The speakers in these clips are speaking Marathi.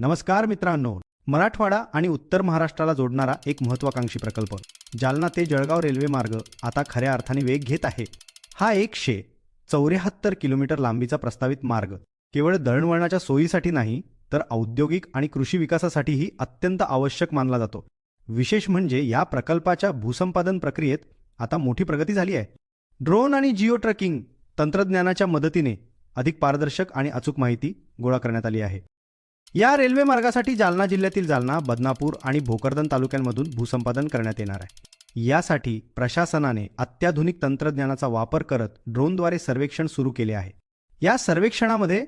नमस्कार मित्रांनो. मराठवाडा आणि उत्तर महाराष्ट्राला जोडणारा एक महत्वाकांक्षी प्रकल्प. जालना ते जळगाव रेल्वे मार्ग आता खऱ्या अर्थाने वेग घेत आहे. हा एकशे चौऱ्याहत्तर किलोमीटर लांबीचा प्रस्तावित मार्ग. केवळ दळणवळणाच्या सोयीसाठी नाही तर औद्योगिक आणि कृषी विकासासाठीही अत्यंत आवश्यक मानला जातो. विशेष म्हणजे या प्रकल्पाच्या भूसंपादन प्रक्रियेत आता मोठी प्रगती झाली आहे. ड्रोन आणि जिओ ट्रकिंग तंत्रज्ञानाच्या मदतीने अधिक पारदर्शक आणि अचूक माहिती गोळा करण्यात आली आहे. या रेल्वे मार्गासाठी जालना जिल्ह्यातील जालना बदनापूर आणि भोकरदन तालुक्यांमधून भूसंपादन करण्यात येणार आहे. यासाठी प्रशासनाने अत्याधुनिक तंत्रज्ञानाचा वापर करत ड्रोनद्वारे सर्वेक्षण सुरू केले आहे. या सर्वेक्षणामध्ये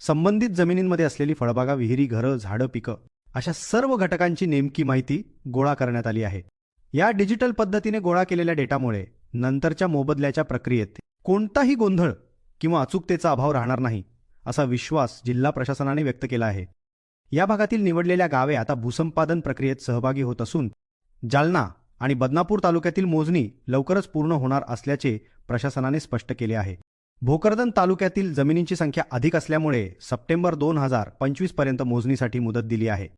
संबंधित जमिनींमध्ये असलेली फळबागा विहिरी घरं झाडं पिकं अशा सर्व घटकांची नेमकी माहिती गोळा करण्यात आली आहे. या डिजिटल पद्धतीने गोळा केलेल्या डेटामुळे नंतरच्या मोबदल्याच्या प्रक्रियेत कोणताही गोंधळ किंवा अचूकतेचा अभाव राहणार नाही असा विश्वास जिल्हा प्रशासनाने व्यक्त केला आहे. या भागातील निवडलेल्या गावे आता भूसंपादन प्रक्रियेत सहभागी होत असून जालना आणि बदनापूर तालुक्यातील मोजणी लवकरच पूर्ण होणार असल्याचे प्रशासनाने स्पष्ट केले आहे. भोकरदन तालुक्यातील जमिनींची संख्या अधिक असल्यामुळे सप्टेंबर दोन हजार पंचवीसपर्यंत मोजणीसाठी मुदत दिली आहे.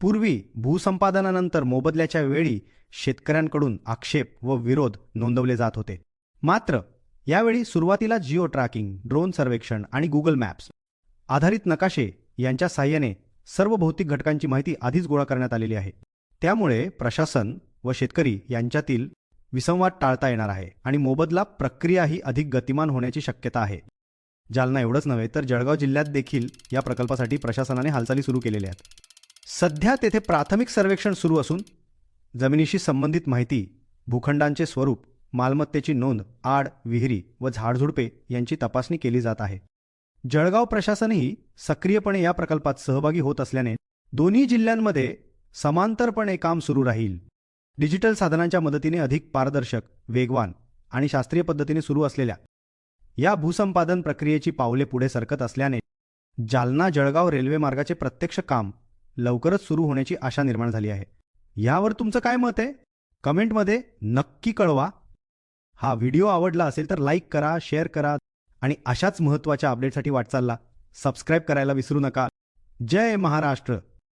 पूर्वी भूसंपादनानंतर मोबदल्याच्या वेळी शेतकऱ्यांकडून आक्षेप व विरोध नोंदवले जात होते. मात्र यावेळी सुरुवातीला जिओ ट्रॅकिंग ड्रोन सर्वेक्षण आणि गुगल मॅप्स आधारित नकाशे यांच्या साह्याने सर्व भौतिक घटकांची माहिती आधीच गोळा करण्यात आलेली आहे. त्यामुळे प्रशासन व शेतकरी यांच्यातील विसंवाद टाळता येणार आहे आणि मोबदला प्रक्रियाही अधिक गतिमान होण्याची शक्यता आहे. जालना एवढंच नव्हे तर जळगाव जिल्ह्यात देखील या प्रकल्पासाठी प्रशासनाने हालचाली सुरू केलेल्या आहेत. सध्या तेथे प्राथमिक सर्वेक्षण सुरू असून जमिनीशी संबंधित माहिती भूखंडांचे स्वरूप मालमत्तेची नोंद आड विहिरी व झाडझुडपे यांची तपासणी केली जात आहे. जळगाव प्रशासनही सक्रियपणे या प्रकल्पात सहभागी होत असल्याने दोन्ही जिल्ह्यांमध्ये समांतरपणे काम सुरू राहील. डिजिटल साधनांच्या मदतीने अधिक पारदर्शक वेगवान आणि शास्त्रीय पद्धतीने सुरू असलेल्या या भूसंपादन प्रक्रियेची पावले पुढे सरकत असल्याने जालना जळगाव रेल्वे मार्गाचे प्रत्यक्ष काम लवकरच सुरू होण्याची आशा निर्माण झाली आहे. यावर तुमचं काय मत आहे? कमेंटमध्ये नक्की कळवा. हा व्हिडिओ आवडला असेल तर लाईक करा शेअर करा. आणि अशाच महत्त्वाच्या अपडेटसाठी वाटचालला. सबस्क्राईब करायला विसरू नका. जय महाराष्ट्र.